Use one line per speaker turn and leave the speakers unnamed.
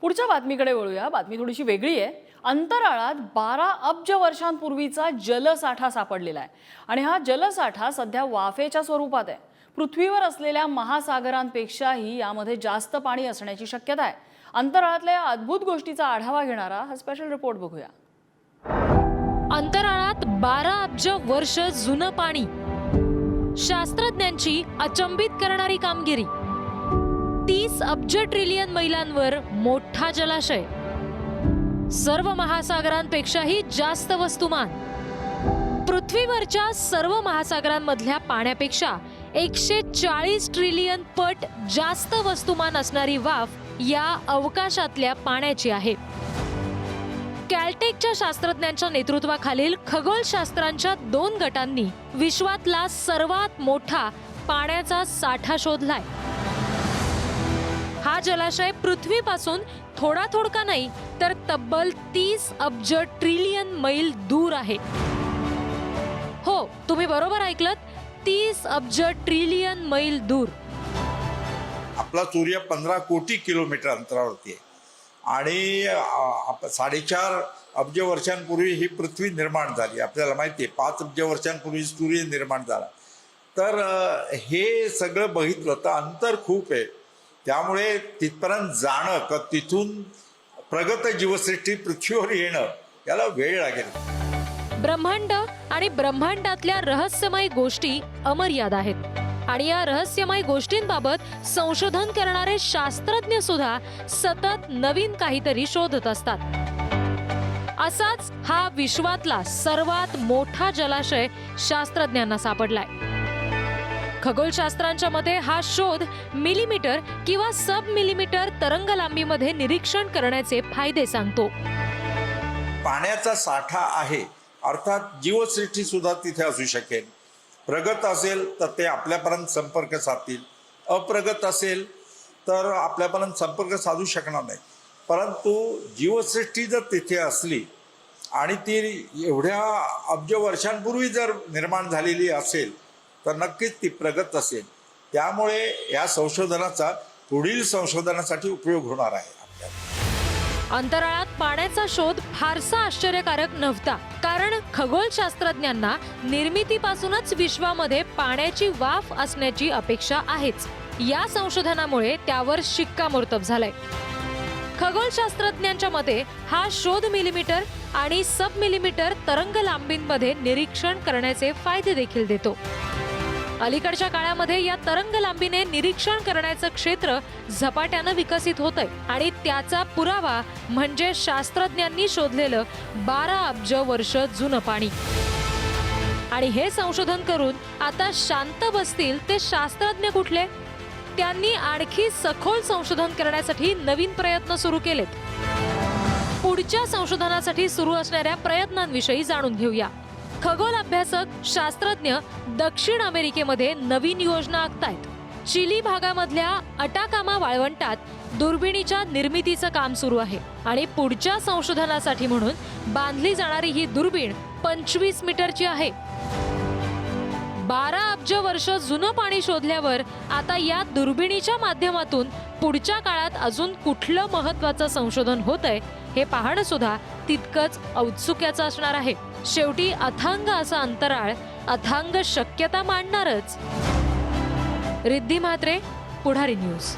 पुढच्या बातमीकडे वळूया. बातमी थोडीशी वेगळी आहे. अंतराळात बारा अब्ज वर्षांपूर्वीचा जलसाठा सापडलेला आहे. आणि हा जलसाठा सध्या वाफेच्या स्वरूपात आहे. पृथ्वीवर असलेल्या महासागरांपेक्षाही यामध्ये जास्त पाणी असण्याची शक्यता आहे. अंतराळातल्या या अद्भुत गोष्टीचा आढावा घेणारा हा स्पेशल रिपोर्ट बघूया.
अंतराळात बारा अब्ज वर्ष जुनं पाणी. शास्त्रज्ञांची अचंबित करणारी कामगिरी. तीस अब्ज ट्रिलियन मैलांवर मोठा जलाशय. सर्व महासागरांपेक्षाही जास्त वस्तुमान. पृथ्वीवरच्या सर्व महासागरांमधल्या पाण्यापेक्षा एकशे चाळीस ट्रिलियन पट जास्त वस्तुमान असणारी वाफ या अवकाशातल्या पाण्याची आहे. कॅल्टेकच्या शास्त्रज्ञांच्या नेतृत्वाखालील खगोलशास्त्रांच्या दोन गटांनी विश्वातला सर्वात मोठा पाण्याचा साठा शोधलाय. हा जलाशय पृथ्वीपासून थोडा थोडका नाही तर तब्बल तीस अब्ज ट्रिलियन मैल दूर आहे. हो तुम्ही बरोबर ऐकलत. तीस अब्ज ट्रिलियन मैल दूर.
आपला सूर्य पंधरा कोटी किलोमीटर अंतरावरती आहे. आणि आप- साडेचार अब्ज वर्षांपूर्वी ही पृथ्वी निर्माण झाली. आपल्याला माहिती आहे पाच अब्ज वर्षांपूर्वी सूर्य निर्माण झाला. तर हे सगळं बघितलं तर अंतर खूप आहे. त्यामुळे तिथपर्यंत जाणं का तिथून प्रगत जीवसृष्टी पृथ्वीवर येणं याला वेळ लागेल.
ब्रह्मांड आणि ब्रह्मांडातल्या रहस्यमय गोष्टी अमर्याद आहेत. आणि या रहस्यमय गोष्टींबाबत संशोधन करणारे शास्त्रज्ञ सुद्धा सतत नवीन काहीतरी शोधत असतात. असाच हा विश्वातला सर्वात मोठा जलाशय शास्त्रज्ञांना सापडलाय. खगोलशास्त्रांच्या मते हा शोध मिलीमीटर किंवा सब मिलीमीटर तरंग लांबीमध्ये निरीक्षण करण्याचे फायदे सांगतो.
पाण्याचा साठा आहे अर्थात जीवसृष्टी सुद्धा तिथे असू शकेल. प्रगत असेल तर ते आपल्यापर्यंत संपर्क साधतील. अप्रगत असेल तर आपल्यापर्यंत संपर्क साधू शकणार नाही. परंतु जीवसृष्टी जर तिथे असली आणि ती एवढ्या अब्ज वर्षांपूर्वी जर निर्माण झालेली असेल तर नक्कीच ती प्रगत असेल. त्यामुळे या संशोधनाचा पुढील संशोधनासाठी उपयोग होणार आहे
अंतराळात पाण्याचा शोध फारसा आश्चर्यकारक नव्हता. कारण खगोलशास्त्रज्ञांना निर्मितीपासूनच विश्वामध्ये पाण्याची वाफ असण्याची अपेक्षा आहेच. या संशोधनामुळे त्यावर शिक्कामोर्तब झालाय. खगोलशास्त्रज्ञांच्या मते हा शोध मिलीमीटर आणि सब मिलीमीटर तरंग लांबींमध्ये निरीक्षण करण्याचे फायदे देखील देतो. अलीकडच्या काळामध्ये या तरंग लांबीने निरीक्षण करण्याचं क्षेत्र झपाट्यानं विकसित होतंय. आणि त्याचा पुरावा म्हणजे शास्त्रज्ञांनी शोधलेलं बारा अब्ज वर्ष जुनं पाणी. आणि हे संशोधन करून आता शांत बसतील ते शास्त्रज्ञ कुठले? त्यांनी आणखी सखोल संशोधन करण्यासाठी नवीन प्रयत्न सुरू केलेत. पुढच्या संशोधनासाठी सुरू असणाऱ्या प्रयत्नांविषयी जाणून घेऊया. खगोल अभ्यासक शास्त्रज्ञ दक्षिण अमेरिकेमध्ये नवीन योजना आखतायत. चिली भागामधल्या अटाकामा वाळवंटात दुर्बिणीच्या निर्मितीचं काम सुरू आहे आणि पुढच्या संशोधनासाठी म्हणून बांधली जाणारी ही दुर्बीण पंचवीस मीटरची आहे. बारा अब्ज वर्ष जुनं पाणी शोधल्यावर आता या दुर्बिणीच्या माध्यमातून पुढच्या काळात अजून कुठलं महत्वाचं संशोधन होतंय हे पाहणं सुद्धा तितकंच औत्सुक्याचं असणार आहे. शेवटी अथांग असा अंतराळ अथांग शक्यता मांडणारच. रिद्धी म्हात्रे पुढारी न्यूज.